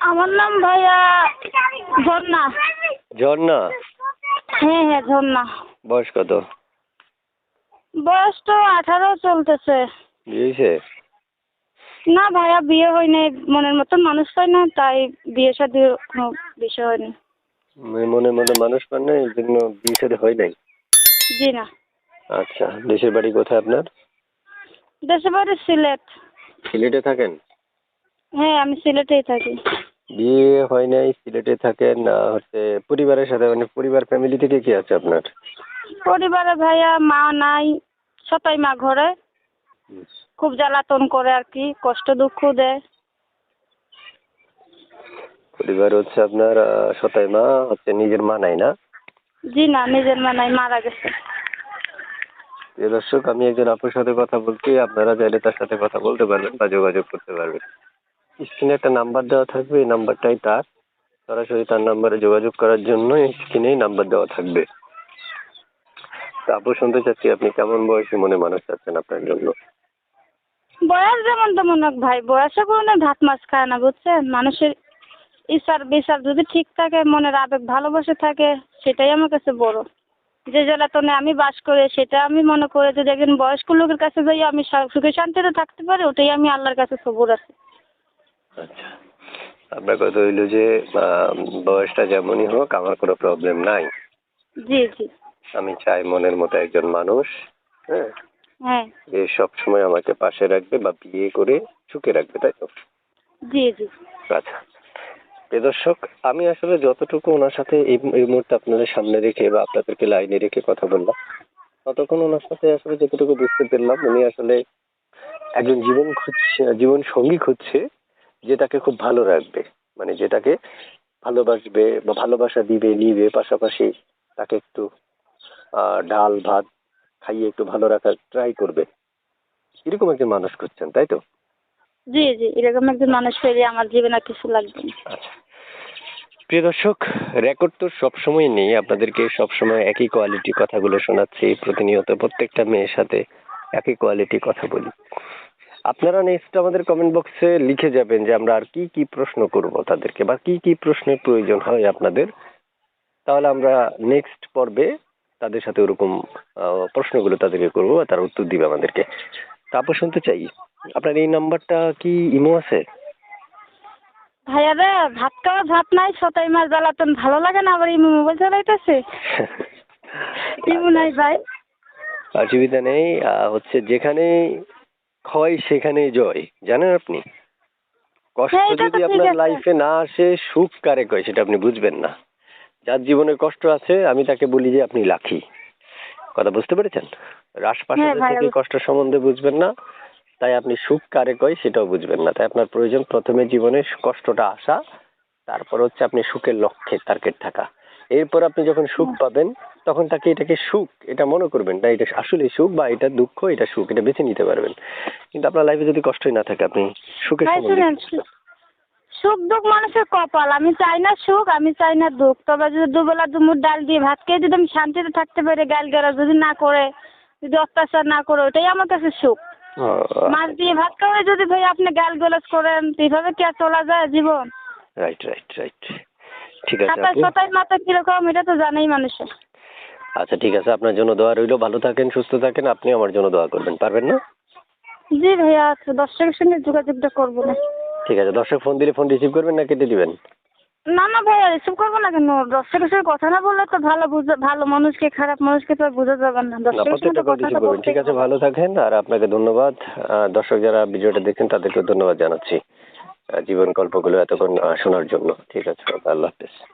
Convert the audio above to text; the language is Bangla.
আমার নাম ভাইয়া ঝর্ণা। ঝর্ণা? হ্যাঁ হ্যাঁ ঝর্ণা। বয়স কত? বয়স তো আঠারো চলতেছে। বিয়ে হয়েছে না ভাইয়া বিয়ে হয়নি। মনের মতন মানুষ হয় না তাই বিয়ে শাদী কোনো বিষয় হয়নি। মনে মনে মানুষ পান না এই জন্য বিয়ে সাথে হয় নাই? জি না। আচ্ছা দেশের বাড়ি কোথায় আপনার? দেশের বাড়ি সিলেট। সিলেটে থাকেন? হ্যাঁ আমি সিলেটেই থাকি। বিয়ে হয় নাই সিলেটে থাকেন না হচ্ছে পরিবারের সাথে মানে পরিবার ফ্যামিলি থেকে কি আছে আপনার? পরিবারে ভাইয়া মা নাই সতাই মা ঘরে। খুব জ্বালাতন করে আর কি কষ্ট দুঃখ দেয়। পরিবার হচ্ছে আপনার সতাই মা হচ্ছে নিজের মা নাই না? জি না নিজের মা নাই মারা গেছে। দর্শক আমি একজন আপনার সাথে কথা বলছি আপনারা চাইলে তার সাথে কথা বলতে পারবেন বা যোগাযোগ করতে পারবেন। স্ক্রিনে একটা নাম্বার দেওয়া থাকবে, এই নাম্বারটাই তার। সরাসরি তার নাম্বারে যোগাযোগ করার জন্য স্ক্রিনেই নাম্বার দেওয়া থাকবে। তা আপু, শুনতে চাচ্ছি, আপনি কেমন বয়সী মনে মানুষ চাচ্ছেন আপনার জন্য? বয়স যেমন তেমন হোক ভাই বয়সে কোনো ভাত মাছ খায় না, বুঝছেন? মানুষের ইচ্ছার বিচার যদি ঠিক থাকে, মনের আবেগ ভালোবাসা থাকে, সেটাই আমার কাছে বড়। যে জ্বালাতনে আমি বাস করে, সেটা আমি মনে করি যদি একজন বয়স্ক লোকের কাছে যাই, আমি সুখে শান্তিতে থাকতে পারি, ওটাই আমি আল্লাহর কাছে সবুর আছি। আচ্ছা। আপনার কথা হইল যে বয়সটা যেমনই হোক আমার কোনো প্রবলেম নাই। জি জি। আমি চাই মনের মতো একজন মানুষ হ্যাঁ? হ্যাঁ। যে সবসময় আমাকে পাশে রাখবে বা বিয়ে করে সুখে রাখবে তাই তো? জি জি। আচ্ছা। দর্শক আমি আসলে যতটুকু ওনার সাথে এই এই মুহূর্তে আপনাদের সামনে রেখে বা আপনাদেরকে লাইনে রেখে কথা বললাম ততক্ষণ ওনার সাথে আসলে যতটুকু বুঝতে পারলাম উনি আসলে একজন জীবন খুঁজছে জীবন সঙ্গী খুঁজছে যে তাকে খুব ভালো রাখবে। মানে যেটাকে ভালোবাসবে বা ভালোবাসা দিবে নিবে পাশাপাশি তাকে একটু আহ, ডাল ভাত খাইয়ে একটু ভালো রাখার ট্রাই করবে। এরকম একজন মানুষ খুঁজছেন তাই তো? জি জি এরকম একজন মানুষ পেলে আমার জীবনে আর কিছু লাগবে আচ্ছা। প্রিয় দর্শক রেকর্ড তো সবসময় নেই। আপনাদেরকে সবসময় একই কোয়ালিটি কথাগুলো শোনাচ্ছি প্রতিনিয়ত প্রত্যেকটা মেয়ের সাথে একই কোয়ালিটি কথা বলি। আপনারা নেক্সট আমাদের কমেন্ট বক্সে লিখে যাবেন যে আমরা আর কি কি প্রশ্ন করব তাদেরকে বা কি কি প্রশ্নের প্রয়োজন হয় আপনাদের। তাহলে আমরা নেক্সট পর্বে তাদের সাথে ওরকম প্রশ্নগুলো তাদেরকে করব আর তারা উত্তর দিবে আমাদেরকে। তারপর শুনতে চাই আপনার এই নাম্বারটা কি ইমো আছে? ভাইয়া রে ভাত খাওয়া ভাত নাই সতাই মাছ জ্বালাতন ভালো লাগে না আবার এই মোবাইল চালাইতেছে? ইমো নাই ভাই। অসুবিধা নেই হচ্ছে যেখানে ক্ষয় সেখানে জয় জানেন আপনি? কষ্ট হ্যাঁ, যদি আপনার। লাইফে না আসে সুখ কারে কয় সেটা আপনি বুঝবেন না। যার জীবনে কষ্ট আছে আমি তাকে বলি যে আপনি লাখি কথা বুঝতে পেরেছেন? হ্যাঁ, থেকে কষ্ট সম্বন্ধে বুঝবেন না তাই আপনি সুখ কারে কয় সেটাও বুঝবেন না। তাই আপনার প্রয়োজন প্রথমে জীবনে কষ্টটা আসা তারপর হচ্ছে আপনি সুখের লক্ষ্যে টার্গেট থাকা। এরপর আপনি যখন সুখ পাবেন তখন তাকে এটাকে সুখ এটা মনে করবেন না এটা আসলে সুখ বা এটা দুঃখ এটা সুখ এটা বেছে নিতে পারবেন। কিন্তু আপনার লাইফে যদি কষ্টই না থাকে আপনি সুখের সুখ দুঃখ মানুষের কপাল। আমি চাই না সুখ আমি চাই না দুঃখ। তবে যদি দুবেলা দুমুর ডাল দিয়ে ভাত খেয়ে যদি আমি শান্তিতে থাকতে পারি গাল গেলা যদি না করে যদি অত্যাচার না করে ওটাই আমার কাছে সুখ। মাছ দিয়ে ভাত খাওয়াই যদি ভাই আপনি গাল গলজ করেন এইভাবে কি আর চলা যায় জীবন? রাইট রাইট রাইট ঠিক আছে সাতাশ সাতাশ মাথা কীরকম এটা তো জানেই মানুষের আচ্ছা ঠিক আছে আপনার জন্য দোয়া রইল। ভালো থাকেন সুস্থ থাকেন আপনি আমার জন্য দোয়া করবেন পারবেন না? জি ভাইয়া আচ্ছা দর্শকের সঙ্গে যোগাযোগটা করব না। ঠিক আছে দর্শক ফোন দিলে ফোন রিসিভ করবেন না কেটে দিবেন? না না ভাইয়া রিসিভ করব না কেন? দর্শকের সঙ্গে কথা না বললে তো ভালো বুঝে ভালো মানুষকে খারাপ মানুষকে তো আর বোঝা যাবে না। না দর্শকের সঙ্গে প্রত্যেকটা তো কল কথাটা রিসিভ করবেন। ঠিক আছে ভালো থাকেন আর আপনাকে ধন্যবাদ। আহ, দর্শক যারা ভিডিওটা দেখছেন তাদেরকেও ধন্যবাদ জানাচ্ছি। জীবন গল্পগুলো এতক্ষণ শোনার জন্য। ঠিক আছে আল্লাহ হাফেজ।